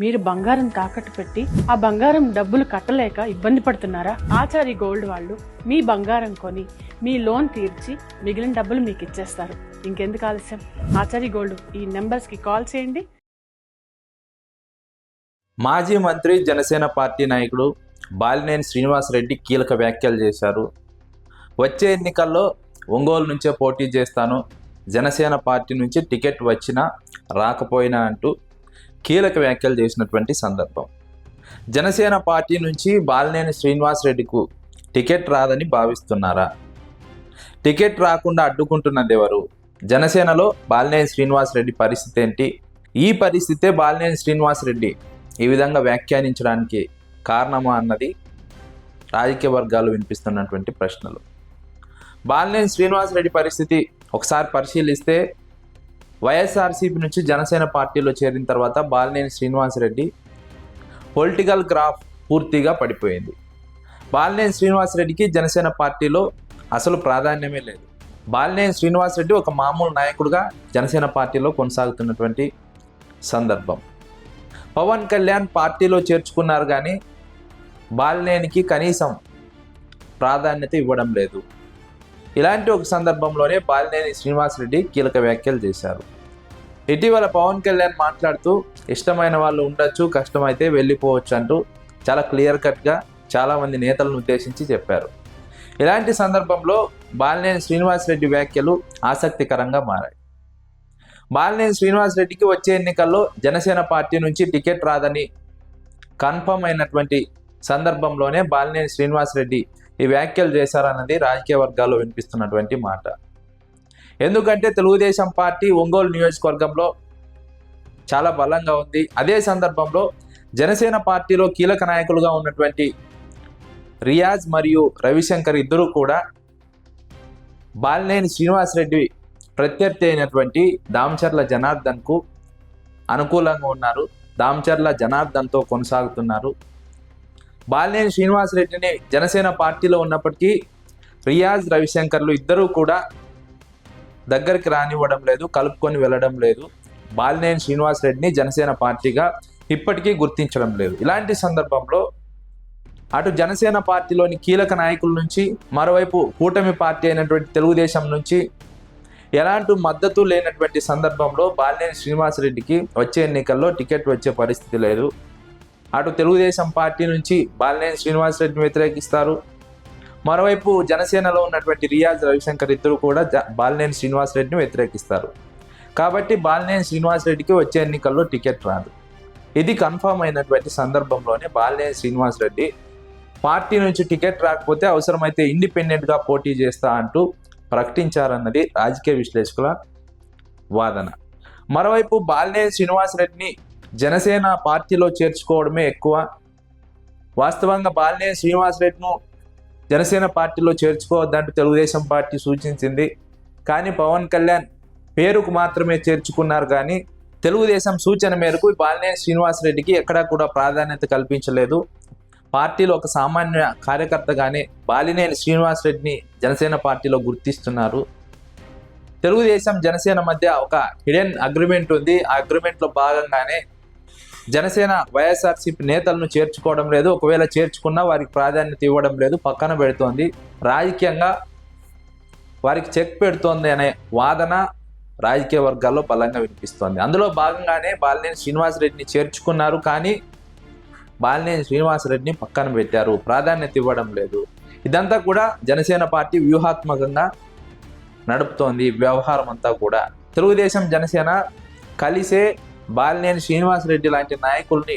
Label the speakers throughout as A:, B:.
A: మీరు బంగారం తాకట్టు పెట్టి ఆ బంగారం డబ్బులు కట్టలేక ఇబ్బంది పడుతున్నారా? ఆచారి గోల్డ్ వాళ్ళు మీ బంగారం కొని మీ లోన్ తీర్చి మిగిలిన డబ్బులు మీకు ఇచ్చేస్తారు. ఇంకెందుకు ఆలస్యం? ఆచారి గోల్డ్ ఈ నెంబర్స్కి కాల్ చేయండి.
B: మాజీ మంత్రి జనసేన పార్టీ నాయకుడు బాలినేని శ్రీనివాసరెడ్డి కీలక వ్యాఖ్యలు చేశారు. వచ్చే ఎన్నికల్లో ఒంగోలు నుంచే పోటీ చేస్తాను. జనసేన పార్టీ నుంచి టికెట్ వచ్చినా రాకపోయినా అంటూ కీలక వ్యాఖ్యలు చేసినటువంటి సందర్భం. జనసేన పార్టీ నుంచి బాలినేని శ్రీనివాసరెడ్డికు టికెట్ రాదని భావిస్తున్నారా? టికెట్ రాకుండా అడ్డుకుంటున్నది ఎవరు? జనసేనలో బాలినేని శ్రీనివాసరెడ్డి పరిస్థితి ఏంటి? ఈ పరిస్థితే బాలినేని శ్రీనివాసరెడ్డి ఈ విధంగా వ్యాఖ్యానించడానికి కారణమా అన్నది రాజకీయ వర్గాలు వినిపిస్తున్నటువంటి ప్రశ్నలు. బాలినేని శ్రీనివాసరెడ్డి పరిస్థితి ఒకసారి పరిశీలిస్తే వైఎస్ఆర్సీపీ నుంచి జనసేన పార్టీలో చేరిన తర్వాత బాలినేని శ్రీనివాసరెడ్డి పొలిటికల్ గ్రాఫ్ పూర్తిగా పడిపోయింది. బాలినేని శ్రీనివాసరెడ్డికి జనసేన పార్టీలో అసలు ప్రాధాన్యమే లేదు. బాలినేని శ్రీనివాసరెడ్డి ఒక మామూలు నాయకుడిగా జనసేన పార్టీలో కొనసాగుతున్నటువంటి సందర్భం. పవన్ కళ్యాణ్ పార్టీలో చేర్చుకున్నారు కానీ బాలినేనికి కనీసం ప్రాధాన్యత ఇవ్వడం లేదు. ఇలాంటి ఒక సందర్భంలోనే బాలినేని శ్రీనివాసరెడ్డి కీలక వ్యాఖ్యలు చేశారు. ఇటీవల పవన్ కళ్యాణ్ మాట్లాడుతూ ఇష్టమైన వాళ్ళు ఉండొచ్చు కష్టమైతే వెళ్ళిపోవచ్చు అంటూ చాలా క్లియర్ కట్గా చాలామంది నేతలను ఉద్దేశించి చెప్పారు. ఇలాంటి సందర్భంలో బాలినేని శ్రీనివాసరెడ్డి వ్యాఖ్యలు ఆసక్తికరంగా మారాయి. బాలినేని శ్రీనివాసరెడ్డికి వచ్చే ఎన్నికల్లో జనసేన పార్టీ నుంచి టికెట్ రాదని కన్ఫర్మ్ అయినటువంటి సందర్భంలోనే బాలినేని శ్రీనివాసరెడ్డి ఈ వ్యాఖ్యలు చేశారన్నది రాజకీయ వర్గాల్లో వినిపిస్తున్నటువంటి మాట. ఎందుకంటే తెలుగుదేశం పార్టీ ఒంగోలు నియోజకవర్గంలో చాలా బలంగా ఉంది. అదే సందర్భంలో జనసేన పార్టీలో కీలక నాయకులుగా ఉన్నటువంటి రియాజ్ మరియు రవిశంకర్ ఇద్దరూ కూడా బాలినేని శ్రీనివాసరెడ్డి ప్రత్యర్థి అయినటువంటి దామచర్ల జనార్దన్కు అనుకూలంగా ఉన్నారు. దామచర్ల జనార్దన్తో కొనసాగుతున్నారు. బాలినేని శ్రీనివాసరెడ్డిని జనసేన పార్టీలో ఉన్నప్పటికీ రియాజ్ రవిశంకర్లు ఇద్దరూ కూడా దగ్గరికి రానివ్వడం లేదు కలుపుకొని వెళ్ళడం లేదు. బాలినేని శ్రీనివాసరెడ్డిని జనసేన పార్టీగా ఇప్పటికీ గుర్తించడం లేదు. ఇలాంటి సందర్భంలో అటు జనసేన పార్టీలోని కీలక నాయకుల నుంచి మరోవైపు కూటమి పార్టీ అయినటువంటి తెలుగుదేశం నుంచి ఎలాంటి మద్దతు లేనటువంటి సందర్భంలో బాలినేని శ్రీనివాసరెడ్డికి వచ్చే ఎన్నికల్లో టికెట్ వచ్చే పరిస్థితి లేదు. అటు తెలుగుదేశం పార్టీ నుంచి బాలినేని శ్రీనివాసరెడ్డిని వ్యతిరేకిస్తారు. మరోవైపు జనసేనలో ఉన్నటువంటి రియాజ్ రవిశంకర్ ఇద్దరు కూడా జ బాలినేని శ్రీనివాసరెడ్డిని వ్యతిరేకిస్తారు. కాబట్టి బాలినేని శ్రీనివాసరెడ్డికి వచ్చే ఎన్నికల్లో టికెట్ రాదు. ఇది కన్ఫర్మ్ అయినటువంటి సందర్భంలోనే బాలినేని శ్రీనివాసరెడ్డి పార్టీ నుంచి టికెట్ రాకపోతే అవసరమైతే ఇండిపెండెంట్గా పోటీ చేస్తా అంటూ ప్రకటించారన్నది రాజకీయ విశ్లేషకుల వాదన. మరోవైపు బాలినేని శ్రీనివాసరెడ్డిని జనసేన పార్టీలో చేర్చుకోవడమే ఎక్కువ. వాస్తవంగా బాలినేని శ్రీనివాసరెడ్డిను జనసేన పార్టీలో చేర్చుకోవద్దంటూ తెలుగుదేశం పార్టీ సూచించింది. కానీ పవన్ కళ్యాణ్ పేరుకు మాత్రమే చేర్చుకున్నారు కానీ తెలుగుదేశం సూచన మేరకు బాలినేని శ్రీనివాసరెడ్డికి ఎక్కడా కూడా ప్రాధాన్యత కల్పించలేదు. పార్టీలో ఒక సామాన్య కార్యకర్తగానే బాలినేని శ్రీనివాసరెడ్డిని జనసేన పార్టీలో గుర్తిస్తున్నారు. తెలుగుదేశం జనసేన మధ్య ఒక హిడెన్ అగ్రిమెంట్ ఉంది. ఆ అగ్రిమెంట్లో భాగంగానే జనసేన వైఎస్ఆర్సీపీ నేతలను చేర్చుకోవడం లేదు. ఒకవేళ చేర్చుకున్నా వారికి ప్రాధాన్యత ఇవ్వడం లేదు. పక్కన పెడుతోంది. రాజకీయంగా వారికి చెక్ పెడుతోంది అనే వాదన రాజకీయ వర్గాల్లో బలంగా వినిపిస్తోంది. అందులో భాగంగానే బాలినేని శ్రీనివాసరెడ్డిని చేర్చుకున్నారు. కానీ బాలినేని శ్రీనివాసరెడ్డిని పక్కన పెట్టారు. ప్రాధాన్యత ఇవ్వడం లేదు. ఇదంతా కూడా జనసేన పార్టీ వ్యూహాత్మకంగా నడుపుతోంది. వ్యవహారం అంతా కూడా. తెలుగుదేశం జనసేన కలిసే బాలినేని శ్రీనివాసరెడ్డి లాంటి నాయకుల్ని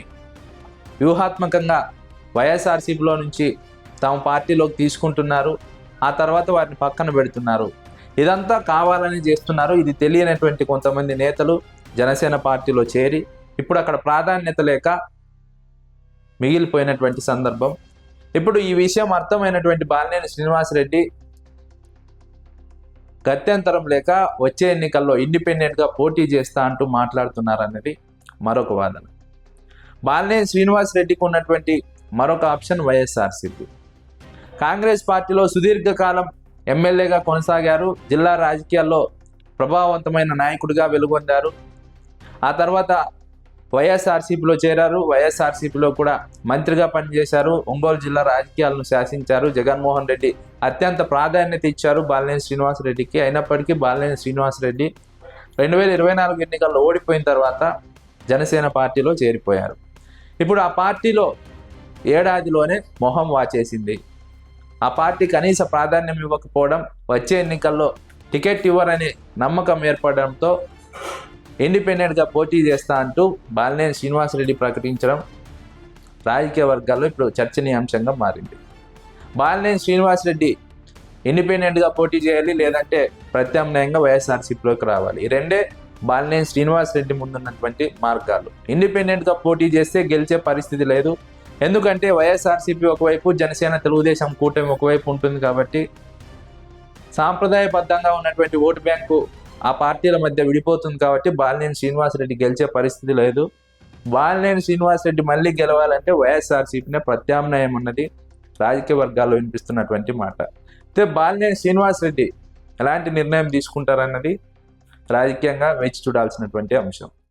B: వ్యూహాత్మకంగా వైఎస్ఆర్సీపీలో నుంచి తమ పార్టీలోకి తీసుకుంటున్నారు. ఆ తర్వాత వారిని పక్కన పెడుతున్నారు. ఇదంతా కావాలని చేస్తున్నారు. ఇది తెలియనటువంటి కొంతమంది నేతలు జనసేన పార్టీలో చేరి ఇప్పుడు అక్కడ ప్రాధాన్యత లేక మిగిలిపోయినటువంటి సందర్భం. ఇప్పుడు ఈ విషయం అర్థమైనటువంటి బాలినేని శ్రీనివాసరెడ్డి గత్యంతరం లేక వచ్చే ఎన్నికల్లో ఇండిపెండెంట్గా పోటీ చేస్తా అంటూ మాట్లాడుతున్నారన్నది మరొక వాదన. బాలనే శ్రీనివాసరెడ్డికి ఉన్నటువంటి మరొక ఆప్షన్ వైఎస్ఆర్సీపీ. కాంగ్రెస్ పార్టీలో సుదీర్ఘకాలం ఎమ్మెల్యేగా కొనసాగారు. జిల్లా రాజకీయాల్లో ప్రభావవంతమైన నాయకుడిగా వెలుగొందారు. ఆ తర్వాత వైఎస్ఆర్సీపీలో చేరారు. వైఎస్ఆర్సీపీలో కూడా మంత్రిగా పనిచేశారు. ఒంగోలు జిల్లా రాజకీయాలను శాసించారు. జగన్మోహన్ రెడ్డి అత్యంత ప్రాధాన్యత ఇచ్చారు బాలినేని శ్రీనివాసరెడ్డికి అయినప్పటికీ బాలినేని శ్రీనివాసరెడ్డి రెండు వేల ఇరవై నాలుగు ఎన్నికల్లో ఓడిపోయిన తర్వాత జనసేన పార్టీలో చేరిపోయారు. ఇప్పుడు ఆ పార్టీలో ఏడాదిలోనే మొహం వాచేసింది. ఆ పార్టీ కనీస ప్రాధాన్యం ఇవ్వకపోవడం వచ్చే ఎన్నికల్లో టికెట్ ఇవ్వరని నమ్మకం ఏర్పడడంతో ఇండిపెండెంట్గా పోటీ చేస్తా అంటూ బాలినేని శ్రీనివాసరెడ్డి ప్రకటించడం రాజకీయ వర్గాల్లో ఇప్పుడు చర్చనీయాంశంగా మారింది. బాలినేని శ్రీనివాసరెడ్డి ఇండిపెండెంట్గా పోటీ చేయాలి లేదంటే ప్రత్యామ్నాయంగా వైఎస్ఆర్సీపీలోకి రావాలి. ఈ రెండే బాలినేని శ్రీనివాసరెడ్డి ముందున్నటువంటి మార్గాలు. ఇండిపెండెంట్గా పోటీ చేస్తే గెలిచే పరిస్థితి లేదు. ఎందుకంటే వైఎస్ఆర్సీపీ ఒకవైపు జనసేన తెలుగుదేశం కూటమి ఒకవైపు ఉంటుంది కాబట్టి సాంప్రదాయబద్ధంగా ఉన్నటువంటి ఓటు బ్యాంకు ఆ పార్టీల మధ్య విడిపోతుంది కాబట్టి బాలినేని శ్రీనివాసరెడ్డి గెలిచే పరిస్థితి లేదు. బాలినేని శ్రీనివాసరెడ్డి మళ్ళీ గెలవాలంటే వైఎస్ఆర్సీపీనే ప్రత్యామ్నాయం ఉన్నది రాజకీయ వర్గాల్లో వినిపిస్తున్నటువంటి మాట. అయితే బాలినేని శ్రీనివాసరెడ్డి ఎలాంటి నిర్ణయం తీసుకుంటారన్నది రాజకీయంగా వేచి చూడాల్సినటువంటి అంశం.